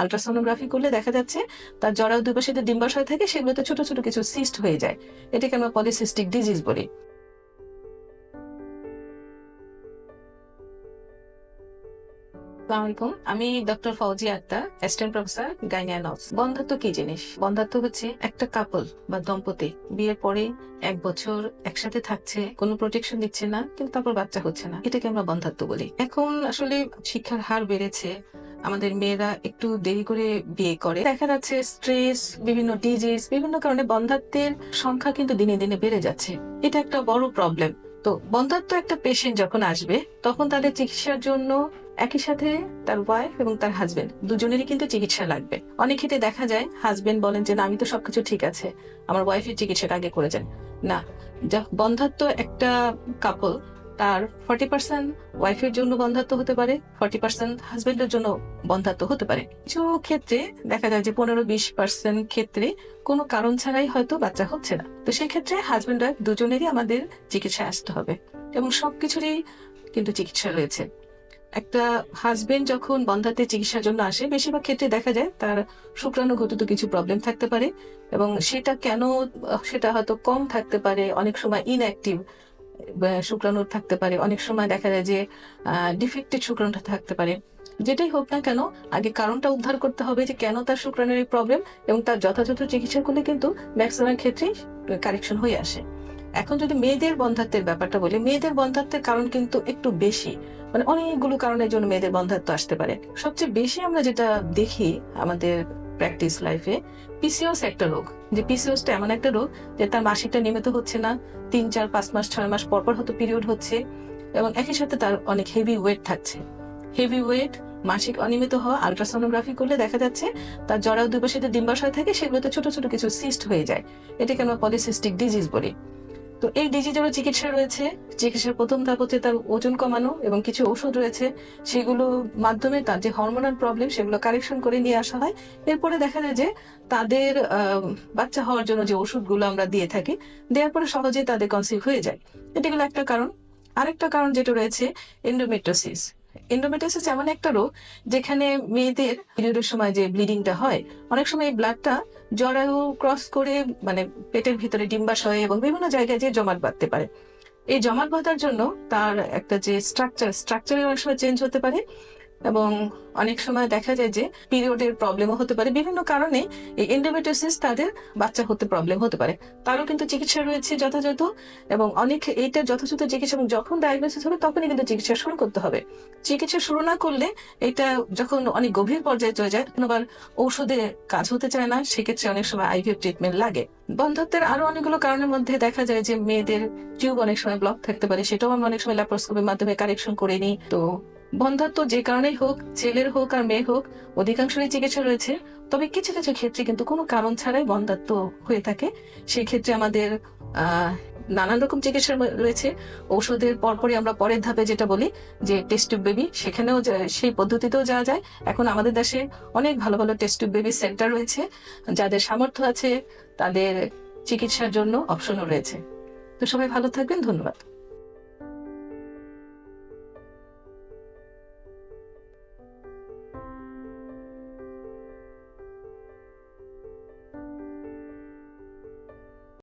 Ultrasonography করলে দেখা যাচ্ছে তার জরায়ু দুপাশে যে ডিম্বাশয় থাকে, সেগুলোতে ছোট ছোট কিছু সিস্ট হয়ে যায়। এটাকে আমরা পলিসিস্টিক ডিজিজ বলি। আমি doctor Fauzi Akter, assistant professor বন্ধাত্ব কি জিনিস? বন্ধাত্ব হচ্ছে একটা কাপল বা দম্পতি। বিয়ের পরে এক বছর একসাথে থাকছে, কোনো প্রোটেকশন দিচ্ছে না, কিন্তু তারপর বাচ্চা হচ্ছে না। এটাকে আমরা বন্ধাত্ব বলি। এখন আসলে শিক্ষার হার বেড়েছে, আমাদের মেয়েরা একটু দেরি করে বিয়ে করে। দেখা যাচ্ছে স্ট্রেস বিভিন্ন ডিজিজ বিভিন্ন কারণে বন্ধাত্বের সংখ্যা কিন্তু দিনে দিনে বেড়ে যাচ্ছে। এটা একটা বড় প্রবলেম তো বন্ধাত্ব একটা পেশেন্ট যখন আসবে, তখন তাদের চিকিৎসার জন্য একই সাথে তার ওয়াইফ এবং তার হাজবেন্ড দুজনেরই কিন্তু চিকিৎসা লাগবে। অনেক ক্ষেত্রে দেখা যায় হাজবেন্ড বলেন যে, না, আমি তো সবকিছু ঠিক আছে। আমার ওয়াইফের চিকিৎসাটা আগে করে যান। না, যা বন্ধাত্ব একটা কাপল তার ফর্টি পার্সেন্ট ওয়াইফের জন্য বন্ধাত্ব হতে পারে ফর্টি পার্সেন্ট হাজবেন্ডের জন্য বন্ধাত্ব হতে পারে। কিছু ক্ষেত্রে দেখা যায় যে পনেরো বিশ পার্সেন্ট ক্ষেত্রে কোনো কারণ ছাড়াই হয়তো বাচ্চা হচ্ছে না। তো সেই ক্ষেত্রে হাজবেন্ড ওয়াইফ দুজনেরই আমাদের চিকিৎসায় আসতে হবে। এবং সবকিছুরই কিন্তু চিকিৎসা রয়েছে। একটা হাজবেন্ড যখন বন্ধাতে চিকিৎসার জন্য আসে, বেশিরভাগ ক্ষেত্রে দেখা যায় তার শুক্রাণু ঘটিত কিছু প্রবলেম থাকতে পারে এবং সেটা কেন, সেটা হয়তো কম থাকতে পারে, অনেক সময় ইনঅ্যাক্টিভ শুক্রাণু থাকতে পারে, অনেক সময় দেখা যায় যে ডিফেক্টেড শুক্রাণুটা থাকতে পারে। যেটাই হোক না কেন, আগে কারণটা উদ্ধার করতে হবে যে কেন তার শুক্রাণুর প্রবলেম এবং তার যথাযথ চিকিৎসা করলে কিন্তু ম্যাক্সিমাম ক্ষেত্রেই কারেকশন হয়ে আসে। এখন যদি মেয়েদের বন্ধাত্বের ব্যাপারটা বলি, মেয়েদের বন্ধাত্বের কারণ কিন্তু একটু বেশি। মানে অনেকগুলো কারণের জন্য মেয়েদের বন্ধাত্ব আসতে পারে। সবচেয়ে বেশি আমরা যেটা দেখি আমাদের প্র্যাকটিস লাইফে পিসিওস একটা রোগ। যে পিসিওসটা এমন একটা রোগ যে তার মাসিকটা নিয়মিত হচ্ছে না, তিন, চার, পাঁচ মাস, ছয় মাস পর পর হয়তো পিরিয়ড হচ্ছে এবং একই সাথে তার অনেক হেভি ওয়েট থাকছে। হেভি ওয়েট মাসিক অনিয়মিত হওয়া আলট্রাসোনোগ্রাফি করলে দেখা যাচ্ছে তার জরায়ু দুই পাশে যে ডিম্বাশয় থাকে সেগুলোতে ছোট ছোট কিছু সিস্ট হয়ে যায়। এটাকে আমরা পলিসিস্টিক ডিজিজ বলি। তো এই ডিজিজেরও চিকিৎসা রয়েছে, চিকিৎসার প্রথম ধাপ হচ্ছে তার ওজন কমানো এবং কিছু ওষুধ রয়েছে, সেগুলো মাধ্যমে তার যে হরমোনাল প্রবলেম সেগুলো কারেকশন করে নিয়ে আসা হয়। এরপরে দেখা যায় যে তাদের বাচ্চা হওয়ার জন্য যে ওষুধগুলো আমরা দিয়ে থাকি, দেওয়ার পরে সহজেই তাদের কনসিভ হয়ে যায়। এটা হলো একটা কারণ। আরেকটা কারণ যেটা রয়েছে এন্ডোমেট্রোসিস এন্ডোমেট্রোসিস এমন একটা রোগ যেখানে মেয়েদের পিরিয়ডের সময় যে ব্লিডিংটা হয়, অনেক সময় এই ব্লাডটা জরায়ু ক্রস করে মানে পেটের ভিতরে ডিম্বাশয়ে এবং বিভিন্ন জায়গায় যে জমাট বাঁধতে পারে। এই জমাট বাঁধার জন্য তার একটা যে স্ট্রাকচার স্ট্রাকচারের অনেক সময় চেঞ্জ হতে পারে। এবং অনেক সময় দেখা যায় যে পিরিয়ডের প্রবলেমও হতে পারে। বিভিন্ন কারণে এই এন্ডোমেট্রোসিস তাদের বাচ্চা হতে প্রবলেম হতে পারে। তারও কিন্তু চিকিৎসা রয়েছে যথাযথ এবং অনেক এইটার যথাযথ চিকিৎসা এবং যখন ডায়াগনোসিস হবে তখনই কিন্তু চিকিৎসা শুরু করতে হবে। চিকিৎসা শুরু না করলে এটা যখন অনেক গভীর পর্যায়ে চলে যায় তখন আবার ঔষধে কাজ হতে চায় না, সেক্ষেত্রে অনেক সময় আইভিএফ ট্রিটমেন্ট লাগে। বন্ধত্বের আরও অনেকগুলো কারণের মধ্যে দেখা যায় যে মেয়েদের টিউব অনেক সময় ব্লক থাকতে পারে, সেটাও আমরা অনেক সময় ল্যাপ্রোস্কোপির মাধ্যমে কারেকশন করে নিই। তো বন্ধাত্ব যে কারণেই হোক, ছেলের হোক আর মেয়ে হোক অধিকাংশই চিকিৎসা রয়েছে। তবে কিছু কিছু ক্ষেত্রে কিন্তু কোনো কারণ ছাড়াই বন্ধাত্ব হয়ে থাকে। সেই ক্ষেত্রে আমাদের নানান রকম চিকিৎসা রয়েছে। ঔষধের পরপরই আমরা পরের ধাপে যেটা বলি, যে টেস্ট টিউব বেবি সেখানেও সেই পদ্ধতিতেও যাওয়া যায়। এখন আমাদের দেশে অনেক ভালো ভালো টেস্ট টিউব বেবি সেন্টার রয়েছে। যাদের সামর্থ্য আছে, তাদের চিকিৎসার জন্য অপশনও রয়েছে। তো সবাই ভালো থাকবেন, ধন্যবাদ।